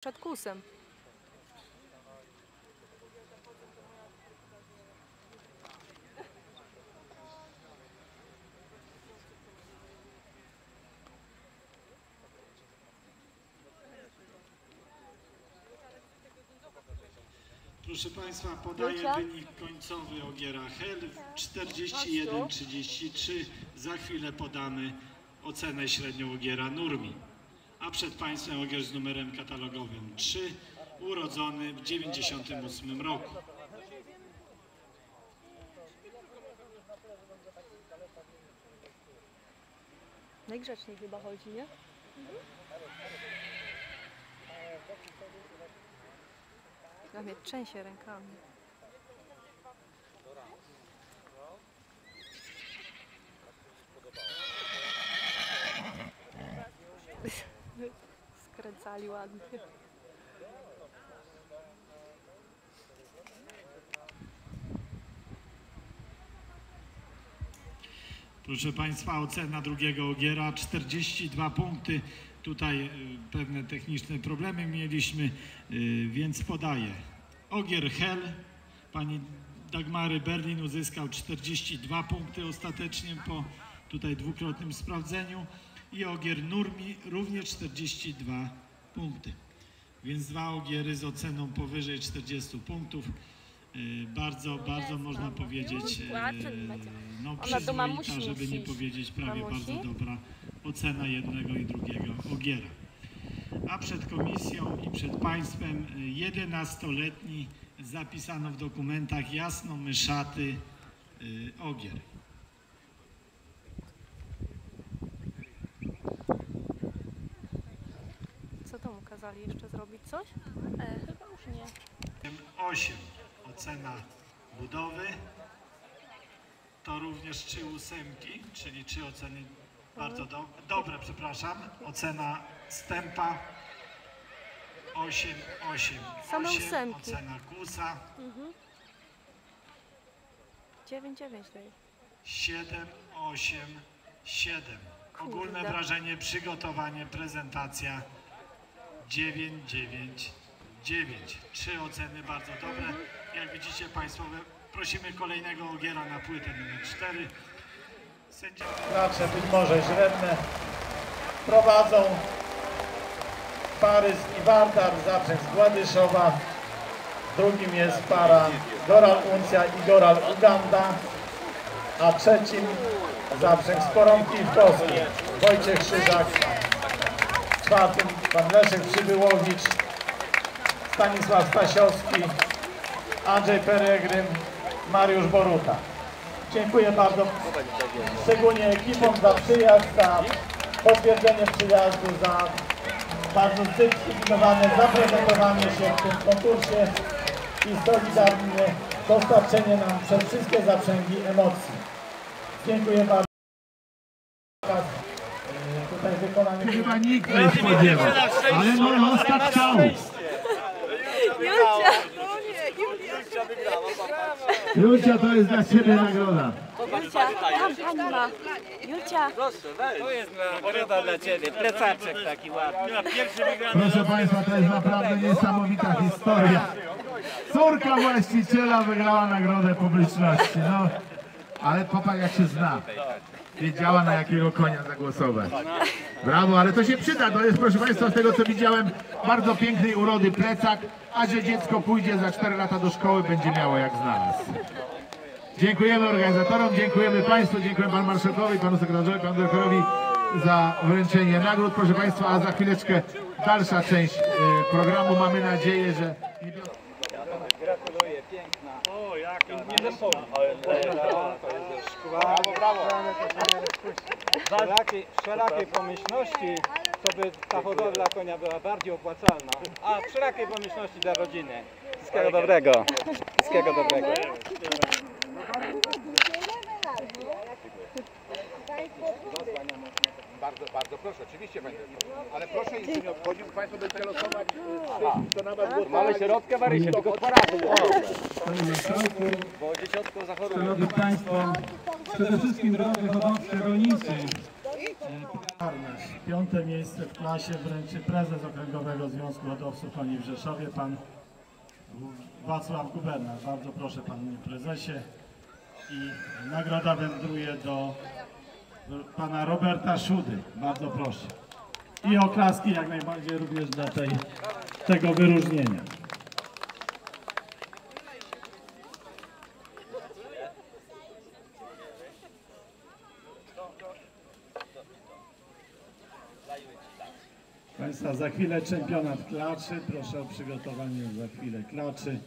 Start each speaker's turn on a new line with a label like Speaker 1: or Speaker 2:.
Speaker 1: przed kusem.
Speaker 2: Proszę Państwa, podaję wynik końcowy Ogiera Hel 41-33. Za chwilę podamy ocenę średnią Ogiera Nurmi. A przed Państwem Ogier z numerem katalogowym 3, urodzony w 98 roku.
Speaker 1: Najgrzeczniej chyba chodzi, nie? Ja mnie trzęsie rękami. Ładnie.
Speaker 2: Proszę Państwa, ocena drugiego Ogiera 42 punkty. Tutaj y, pewne techniczne problemy mieliśmy, y, więc podaję. Ogier Hel, pani Dagmary Berlin uzyskał 42 punkty ostatecznie po tutaj dwukrotnym sprawdzeniu i Ogier Nurmi również 42 punkty. Więc dwa ogiery z oceną powyżej 40 punktów. Y, Bardzo, bardzo można powiedzieć, y, no przyzwoita, żeby nie powiedzieć prawie bardzo dobra ocena jednego i drugiego ogiera. A przed komisją i przed państwem y, 11-letni zapisano w dokumentach jasno myszaty ogier.
Speaker 1: Ukazali jeszcze zrobić? Coś?
Speaker 3: E, chyba już nie.
Speaker 2: 8 ocena budowy. To również trzy ósemki, czyli trzy oceny bardzo do, dobre, przepraszam. Ocena stępa 8, 8,
Speaker 1: Same
Speaker 2: 8.
Speaker 1: ósemki.
Speaker 2: Ocena kusa
Speaker 1: 9-9 daje.
Speaker 2: 7, 8, 7. Ogólne
Speaker 1: Kurde.
Speaker 2: wrażenie, przygotowanie, prezentacja 9, 9, 9. Trzy oceny bardzo dobre. Jak widzicie Państwo, prosimy kolejnego ogiera na płytę numer 4. Sędzia...
Speaker 4: Znacze być może źredne prowadzą Parys i Wardar, zaprzęg z Gładyszowa. Drugim jest para Goral Uncja i Goral Uganda, a trzecim zaprzęg z Porąbki i Wkoski. Wojciech Krzyżak, czwartym pan Leszek Przybyłowicz, Stanisław Stasiowski, Andrzej Peregryn, Mariusz Boruta. Dziękuję bardzo szczególnie ekipom za przyjazd, za potwierdzenie przyjazdu, za bardzo zdecydowane zaprezentowanie się w tym konkursie i solidarne dostarczenie nam przez wszystkie zaprzęgi emocji. Dziękuję bardzo. Tutaj wykonanie
Speaker 5: chyba nikt nie spodziewał. Ale no, Oskar chciał. Julcia, to jest dla Ciebie nagroda.
Speaker 1: Julcia, tam pani ma. Julcia,
Speaker 6: To jest nagroda dla Ciebie, plecaczek taki ładny.
Speaker 5: Proszę Państwa, to jest naprawdę niesamowita historia. Córka właściciela wygrała nagrodę publiczności. No, ale popatrz jak się zna. Wiedziała na jakiego konia zagłosować. Brawo, ale to się przyda. To jest, proszę Państwa, z tego co widziałem, bardzo pięknej urody plecak, a że dziecko pójdzie za 4 lata do szkoły, będzie miało jak znalazł. Dziękujemy organizatorom, dziękujemy Państwu, dziękuję Panu Marszałkowi, Panu Sekretarzowi, Panu Dyrektorowi za wręczenie nagród, proszę Państwa, a za chwileczkę dalsza część y, programu. Mamy nadzieję, że...
Speaker 6: Piękna. O, jaka. Nie
Speaker 4: Brawo, brawo.
Speaker 6: Wszelakiej, wszelakiej pomyślności, to by ta hodowla konia była bardziej opłacalna. A wszelakiej pomyślności dla rodziny. Wszystkiego dobrego. Wszystkiego dobrego.
Speaker 7: Bardzo, bardzo proszę, oczywiście. Ale proszę jeszcze nie odchodzić, bo Państwo będziecie losować. To nawet było
Speaker 6: Mamy środkę Marysię, tylko porady.
Speaker 5: Panie Marszałku. Szanowni Państwo, przede wszystkim drodzy hodowcy rolnicy.
Speaker 2: Piąte miejsce w klasie wręczy prezes Okręgowego Związku Hodowców Koni w Rzeszowie, pan Wacław Gubernar. Bardzo proszę panie prezesie. I nagroda wędruje do pana Roberta Szudy. Bardzo proszę. I oklaski jak najbardziej również dla tej, tego wyróżnienia. Państwa, za chwilę czempionat klaczy. Proszę o przygotowanie za chwilę klaczy.